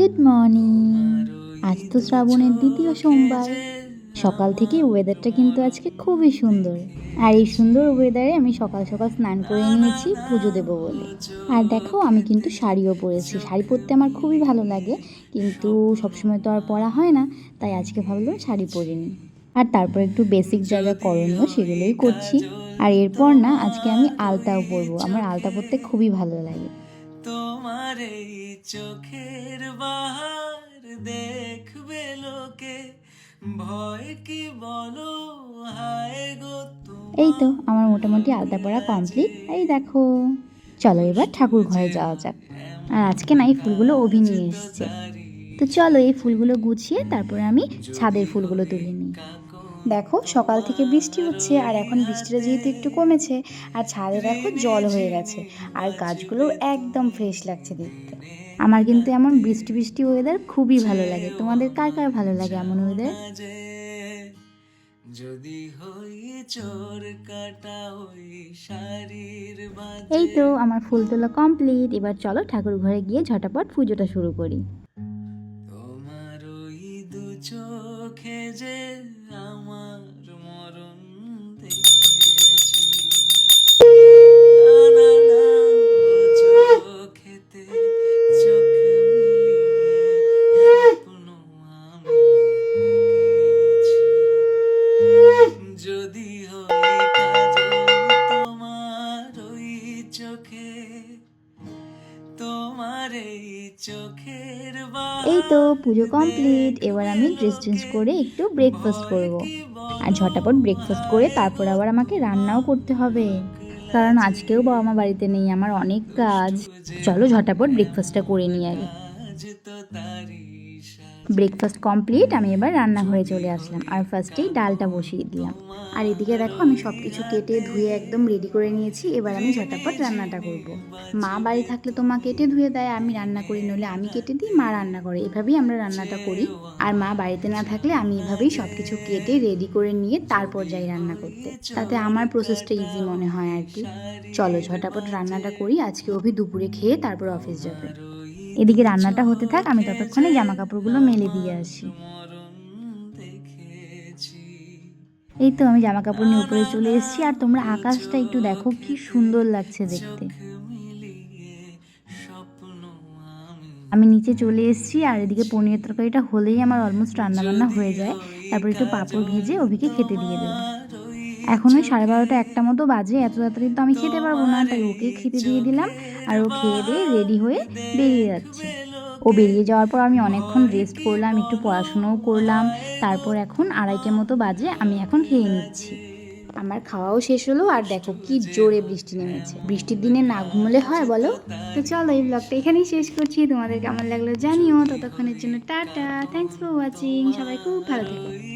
Good morning আজ তো শ্রাবণের দ্বিতীয় সোমবার। সকাল থেকে ওয়েদারটা কিন্তু আজকে খুবই সুন্দর। আর এই সুন্দর ওয়েদারে আমি সকাল সকাল স্নান করে নিয়েছি, পুজো দেবো বলে। আর দেখো, আমি কিন্তু শাড়িও পরেছি। শাড়ি পরতে আমার খুবই ভালো লাগে, কিন্তু সবসময় তো আর পরা হয় না, তাই আজকে ভাবলাম শাড়ি পরে নিই আর তারপর একটু বেসিক যা করণীয় সেগুলোই করছি। আর এরপর না, আজকে আমি আলতাও পরবো। আমার আলতা পরতে খুবই ভালো লাগে। তোমার এই চোখের বাহার দেখবে লোকে। ভয় কি বলো? হায় গো এই তো আমার মোটামুটি আলতা পড়া কমপ্লিট এই দেখো চলো এবার ঠাকুর ঘরে যাওয়া যাক। আর আজকে না এই ফুলগুলো অভি নিয়ে এসছে। তো চলো এই ফুলগুলো গুছিয়ে তারপরে আমি ছাদের ফুলগুলো তুলে নিই। দেখো সকাল থেকে বৃষ্টি হচ্ছে আর এখন বৃষ্টিটা যেহেতু একটু কমেছে আর ছাদে দেখো জল হয়ে গেছে আর গাছগুলো একদম ফ্রেশ লাগছে দেখতে। আমার কিন্তু এমন বৃষ্টি বৃষ্টি ওয়েদার খুবই ভালো লাগে। তোমাদের কার কার ভালো লাগে এমন ওয়েদার যদি হই চোর কাটা এই তো আমার ফুল তোলা কমপ্লিট এবার চলো ঠাকুর ঘরে গিয়ে ঝটাপট পুজোটা শুরু করি। তোমার ওই দু চোখে যে চোখে তোমার এই চোখের এই তো পুজো কমপ্লিট এবার আমি ড্রেস চেঞ্জ করে একটু ব্রেকফাস্ট করব। আর ঝটাপট ব্রেকফাস্ট করে তারপর আবার আমাকে রান্নাও করতে হবে। কারণ আজকেও বাবা মা বাড়িতে নেই আমার অনেক কাজ। চলো ঝটাপট ব্রেকফাস্টটা করে নিই আগে। তো তারি ব্রেকফাস্ট কমপ্লিট আমি এবার রান্নাঘরে চলে আসলাম। আর ফার্স্টেই ডালটা বসিয়ে দিলাম। আর এদিকে দেখো, আমি সব কিছু কেটে ধুয়ে একদম রেডি করে নিয়েছি। এবার আমি ঝটাপট রান্নাটা করব। মা বাড়ি থাকলে তো মা কেটে ধুয়ে দেয়, আমি রান্না করি, নইলে আমি কেটে দিই, মা রান্না করে। এভাবেই আমরা রান্নাটা করি। আর মা বাড়িতে না থাকলে আমি এভাবেই সব কিছু কেটে রেডি করে নিয়ে তারপর যাই রান্না করতে। তাতে আমার প্রসেসটা ইজি মনে হয় আর কি। চলো ঝটাপট রান্নাটা করি। আজকে অভি দুপুরে খেয়ে তারপর অফিস যাবে। এদিকে রান্নাটা হতে থাক, আমি ততক্ষণে জামা কাপড়গুলো মেলে দিয়ে আসি। এই তো আমি জামা কাপড় নিয়ে উপরে চলে এসেছি, আর তোমরা আকাশটা একটু দেখো, কি সুন্দর লাগছে দেখতে। আমি নিচে চলে এসেছি, আর এদিকে পনিরের তরকারিটা হলেই আমার অলমোস্ট রান্নাবান্না হয়ে যায়। তারপর একটু পাঁপড় ভেজে অভিকে খেতে দিয়ে দেবো। এখন ওই সাড়ে বারোটা একটা মতো বাজে, এত তাড়াতাড়ি তো আমি খেতে পারব না, তাই ওকে খেতে দিয়ে দিলাম আর ও খেয়ে দিয়ে রেডি হয়ে বেরিয়ে যাচ্ছে। ও বেরিয়ে যাওয়ার পর আমি অনেকক্ষণ রেস্ট করলাম, একটু পড়াশুনোও করলাম, তারপর এখন আড়াইটের মতো বাজে, আমি এখন খেয়ে নিচ্ছি। আমার খাওয়াও শেষ হলো আর দেখো কি জোরে বৃষ্টি নেমেছে। বৃষ্টির দিনে না ঘুমলে হয় বলো? তো চলো এই ব্লগটা এখানেই শেষ করছি, তোমাদের কেমন লাগল জানিও, ততক্ষণের জন্য টাটা থ্যাংকস ফর ওয়াচিং সবাই খুব ভালো থেকো।